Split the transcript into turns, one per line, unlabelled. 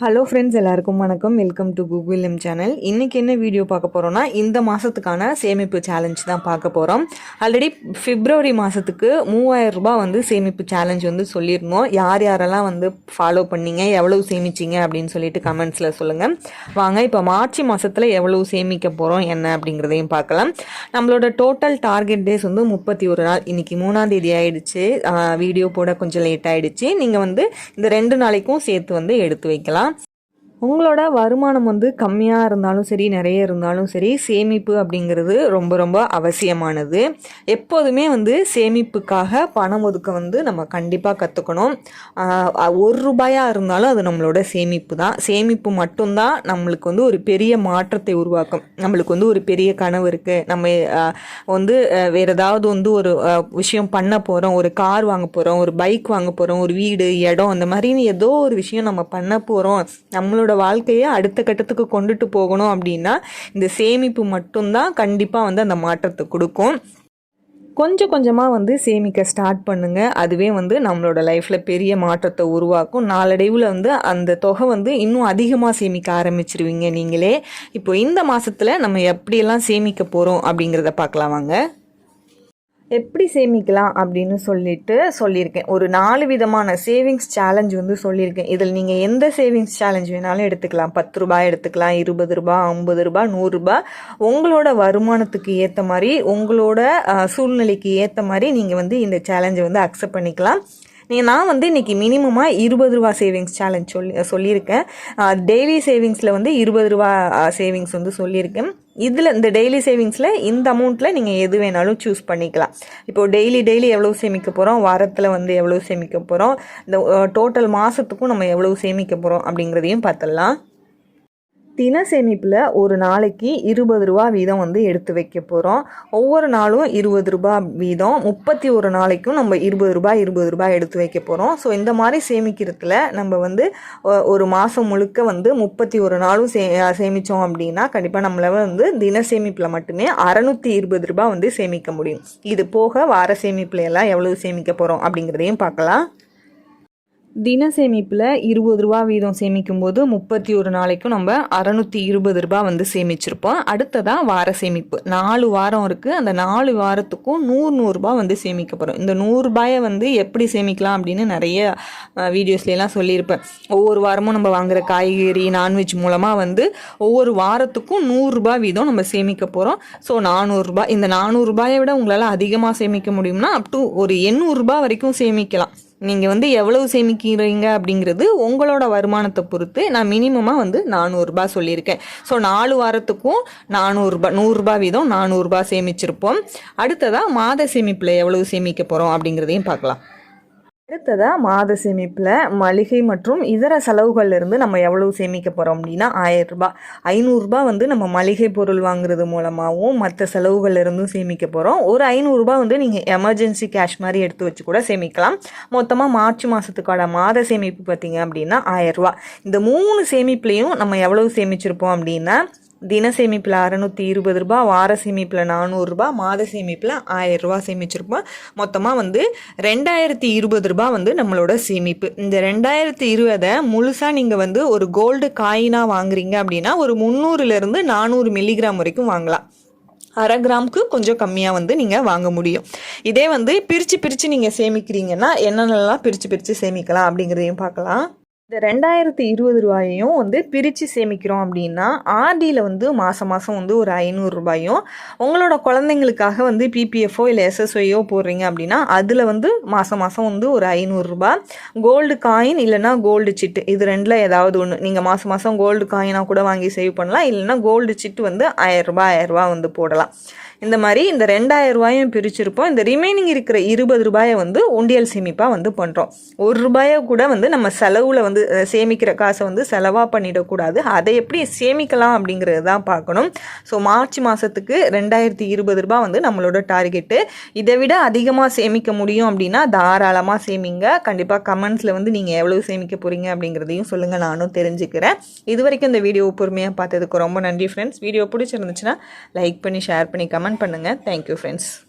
Hello friends எல்லாருக்கும் வணக்கம். Welcome to Google M channel இன்றைக்கி என்ன வீடியோ பார்க்க போகிறோம்னா இந்த மாதத்துக்கான சேமிப்பு சேலஞ்ச் தான் பார்க்க போகிறோம் ஆல்ரெடி ஃபிப்ரவரி மாதத்துக்கு மூவாயிரம் ரூபாய் வந்து சேமிப்பு சேலஞ்ச் வந்து சொல்லியிருந்தோம். யார் யாரெல்லாம் வந்து ஃபாலோ பண்ணீங்க எவ்வளவு சேமிச்சிங்க அப்படின்னு சொல்லிட்டு கமெண்ட்ஸில் சொல்லுங்கள் வாங்க இப்போ மார்ச் மாதத்தில் எவ்வளவு சேமிக்க போகிறோம் என்ன அப்படிங்கிறதையும் பார்க்கலாம். நம்மளோட டோட்டல் டார்கெட் டேஸ் வந்து முப்பத்தி ஒரு நாள். இன்றைக்கி மூணாம் தேதி வீடியோ போட கொஞ்சம் லேட் ஆகிடுச்சு நீங்கள் வந்து இந்த ரெண்டு நாளைக்கும் சேர்த்து வந்து எடுத்து வைக்கலாம். உங்களோட வருமானம் வந்து கம்மியாக இருந்தாலும் சரி நிறைய இருந்தாலும் சரி சேமிப்பு அப்படிங்கிறது ரொம்ப ரொம்ப அவசியமானது. எப்போதுமே வந்து சேமிப்புக்காக பணம் ஒதுக்க வந்து நம்ம கண்டிப்பாக கற்றுக்கணும் ஒரு ரூபாயாக இருந்தாலும் அது நம்மளோட சேமிப்பு தான். சேமிப்பு மட்டும்தான் நம்மளுக்கு வந்து ஒரு பெரிய மாற்றத்தை உருவாக்கும். நம்மளுக்கு வந்து ஒரு பெரிய கனவு இருக்குது நம்ம வந்து வேறு ஏதாவது வந்து ஒரு விஷயம் பண்ண போகிறோம் ஒரு கார் வாங்க போகிறோம் ஒரு பைக் வாங்க போகிறோம் ஒரு வீடு இடம் அந்த மாதிரி ஏதோ ஒரு விஷயம் நம்ம பண்ண போகிறோம் நம்மளோட நம்மளோட வாழ்க்கையை அடுத்த கட்டத்துக்கு கொண்டுட்டு போகணும் அப்படின்னா இந்த சேமிப்பு மட்டும்தான் கண்டிப்பாக வந்து அந்த மாற்றத்தை கொடுக்கும். கொஞ்சம் கொஞ்சமாக வந்து சேமிக்க ஸ்டார்ட் பண்ணுங்கள் அதுவே வந்து நம்மளோட லைஃப்பில் பெரிய மாற்றத்தை உருவாக்கும். நாளடைவில் வந்து அந்த தொகை வந்து இன்னும் அதிகமாக சேமிக்க ஆரம்பிச்சிருவீங்க நீங்களே. இப்போ இந்த மாதத்தில் நம்ம எப்படியெல்லாம் சேமிக்க போகிறோம் அப்படிங்கிறத பார்க்கலாம் வாங்க. எப்படி சேமிக்கலாம் அப்படின்னு சொல்லிட்டு சொல்லியிருக்கேன். ஒரு நாலு விதமான சேவிங்ஸ் சேலஞ்ச் வந்து சொல்லியிருக்கேன். இதில் நீங்கள் எந்த சேவிங்ஸ் சேலஞ்ச் வேணாலும் எடுத்துக்கலாம். பத்து ரூபாய் எடுத்துக்கலாம் இருபது ரூபாய் ஐம்பது ரூபாய் நூறுரூபா உங்களோட வருமானத்துக்கு ஏற்ற மாதிரி உங்களோட சூழ்நிலைக்கு ஏற்ற மாதிரி நீங்கள் வந்து இந்த சேலஞ்சை வந்து அக்செப்ட் பண்ணிக்கலாம். நீங்கள் நான் வந்து இன்றைக்கி மினிமமாக இருபது ரூபா சேவிங்ஸ் சேலஞ்ச் சொல்லி சொல்லியிருக்கேன். டெய்லி சேவிங்ஸில் வந்து இருபது ரூபா சேவிங்ஸ் வந்து சொல்லியிருக்கேன். இதில் இந்த டெய்லி சேவிங்ஸில் இந்த அமௌண்ட்டில் நீங்கள் எது வேணாலும் சூஸ் பண்ணிக்கலாம். இப்போது டெய்லி டெய்லி எவ்வளோ சேமிக்க போகிறோம் வாரத்தில் வந்து எவ்வளோ சேமிக்க போகிறோம் இந்த டோட்டல் மாதத்துக்கும் நம்ம எவ்வளோ சேமிக்க போகிறோம் அப்படிங்கிறதையும் பார்த்துடலாம். தின சேமிப்பில் ஒரு நாளைக்கு இருபது ரூபா வீதம் வந்து எடுத்து வைக்க போகிறோம் ஒவ்வொரு நாளும் இருபது ரூபா வீதம். முப்பத்தி ஒரு நாளைக்கும் நம்ம இருபது ரூபாய் இருபது ரூபாய் எடுத்து வைக்க போகிறோம் ஸோ இந்த மாதிரி சேமிக்கிறதுல நம்ம வந்து ஒரு மாதம் முழுக்க வந்து முப்பத்தி ஒரு நாளும் சே சேமித்தோம் அப்படின்னா கண்டிப்பாக நம்மளால் வந்து தின சேமிப்பில் மட்டுமே அறநூற்றி இருபது ரூபாய் வந்து சேமிக்க முடியும். இது போக வார சேமிப்பில் எல்லாம் எவ்வளவு சேமிக்க போகிறோம் அப்படிங்கிறதையும் பார்க்கலாம். தின சேமிப்பில் இருபது ரூபா வீதம் சேமிக்கும் போது முப்பத்தி ஒரு நாளைக்கும் நம்ம அறநூற்றி இருபது ரூபா வந்து சேமிச்சிருப்போம். அடுத்ததாக வார சேமிப்பு. நாலு வாரம் இருக்குது அந்த நாலு வாரத்துக்கும் நூறு நூறுரூபா வந்து சேமிக்கப்படும். இந்த நூறுரூபாயை வந்து எப்படி சேமிக்கலாம் அப்படின்னு நிறைய வீடியோஸ்லாம் சொல்லியிருப்பேன். ஒவ்வொரு வாரமும் நம்ம வாங்குகிற காய்கறி நான்வெஜ் மூலமாக வந்து ஒவ்வொரு வாரத்துக்கும் நூறுரூபா வீதம் நம்ம சேமிக்க போகிறோம் ஸோ நானூறுரூபா இந்த நானூறுரூபாயை விட உங்களால் அதிகமாக சேமிக்க முடியும்னா அப் டு ஒரு எண்ணூறுரூபா வரைக்கும் சேமிக்கலாம். நீங்கள் வந்து எவ்வளவு சேமிக்கிறீங்க அப்படிங்கிறது உங்களோட வருமானத்தை பொறுத்து நான் மினிமமாக வந்து நானூறுரூபா சொல்லியிருக்கேன். ஸோ நாலு வாரத்துக்கும் நானூறுரூபா நூறுரூபா வீதம் நானூறுரூபா சேமிச்சிருப்போம். அடுத்ததாக மாத சேமிப்பில் எவ்வளவு சேமிக்க போகிறோம் அப்படிங்கிறதையும் பார்க்கலாம். அடுத்ததாக மாத சேமிப்பில் மளிகை மற்றும் இதர செலவுகள்லேருந்து நம்ம எவ்வளவு சேமிக்க போகிறோம் அப்படின்னா ஆயிரரூபா ஐநூறுரூபா வந்து நம்ம மளிகை பொருள் வாங்குறது மூலமாகவும் மற்ற செலவுகள்லேருந்தும் சேமிக்க போகிறோம் ஒரு ஐநூறுரூபா வந்து நீங்கள் எமர்ஜென்சி கேஷ் மாதிரி எடுத்து வச்சு கூட சேமிக்கலாம். மொத்தமாக மார்ச் மாதத்துக்கான மாத சேமிப்பு பார்த்தீங்க அப்படின்னா ஆயிரரூபா இந்த மூணு சேமிப்புலேயும் நம்ம எவ்வளவு சேமிச்சிருப்போம் அப்படின்னா தின சேமிப்பில் அறநூற்றி இருபது ரூபா வார சேமிப்பில் நானூறுரூபா மாத சேமிப்பில் ஆயிரம் ரூபா சேமிச்சிருப்போம். மொத்தமாக வந்து ரெண்டாயிரத்தி இருபது ரூபா வந்து நம்மளோட சேமிப்பு. இந்த ரெண்டாயிரத்தி இருபதை முழுசாக நீங்கள் வந்து ஒரு கோல்டு காயினாக வாங்குறீங்க அப்படின்னா ஒரு முந்நூறுலேருந்து நானூறு மில்லிகிராம் வரைக்கும் வாங்கலாம். அரை கிராமுக்கு கொஞ்சம் கம்மியாக வந்து நீங்கள் வாங்க முடியும். இதே வந்து பிரித்து பிரித்து நீங்கள் சேமிக்கிறீங்கன்னா என்னென்னலாம் பிரித்து பிரித்து சேமிக்கலாம் அப்படிங்கிறதையும் பார்க்கலாம். இந்த ரெண்டாயிரத்தி இருபது ரூபாயையும் வந்து பிரித்து சேமிக்கிறோம் அப்படின்னா ஆர்டியில் வந்து மாதம் மாதம் வந்து ஒரு ஐநூறுரூபாயும் உங்களோட குழந்தைங்களுக்காக வந்து பிபிஎஃப்ஓ இல்லை எஸ்எஸ்ஒயோ போடுறீங்க அப்படின்னா அதில் வந்து மாதம் மாதம் வந்து ஒரு ஐநூறுரூபா கோல்டு காயின் இல்லைனா கோல்டு சிட்டு இது ரெண்டில் ஏதாவது ஒன்று நீங்கள் மாதம் மாதம் கோல்டு காயினாக கூட வாங்கி சேவ் பண்ணலாம். இல்லைனா கோல்டு சிட்டு வந்து ஆயிரரூபா ஆயிரரூபா வந்து போடலாம். இந்த மாதிரி இந்த ரெண்டாயிரம் ரூபாயும் பிரிச்சிருப்போம். இந்த ரிமைனிங் இருக்கிற இருபது ரூபாயை வந்து உண்டியல் சேமிப்பாக வந்து பண்ணுறோம் ஒரு ரூபாயை கூட வந்து நம்ம செலவில் வந்து சேமிக்கிற காசை வந்து செலவாக பண்ணிடக்கூடாது. அதை எப்படி சேமிக்கலாம் அப்படிங்கிறது தான் பார்க்கணும். ஸோ மார்ச் மாதத்துக்கு ரெண்டாயிரத்தி இருபது ரூபாய் வந்து நம்மளோட டார்கெட்டு. இதை விட அதிகமாக சேமிக்க முடியும் அப்படின்னா தாராளமாக சேமிங்க. கண்டிப்பாக கமெண்ட்ஸில் வந்து நீங்கள் எவ்வளோ சேமிக்க போகிறீங்க அப்படிங்கிறதையும் சொல்லுங்கள் நானும் தெரிஞ்சுக்கிறேன். இது வரைக்கும் இந்த வீடியோ பொறுமையாக பார்த்ததுக்கு ரொம்ப நன்றி ஃப்ரெண்ட்ஸ் வீடியோ பிடிச்சிருந்துச்சுன்னா லைக் பண்ணி ஷேர் பண்ணி கமெண்ட் கமெண்ட் பண்ணுங்கள் தேங்க்யூ ஃப்ரெண்ட்ஸ்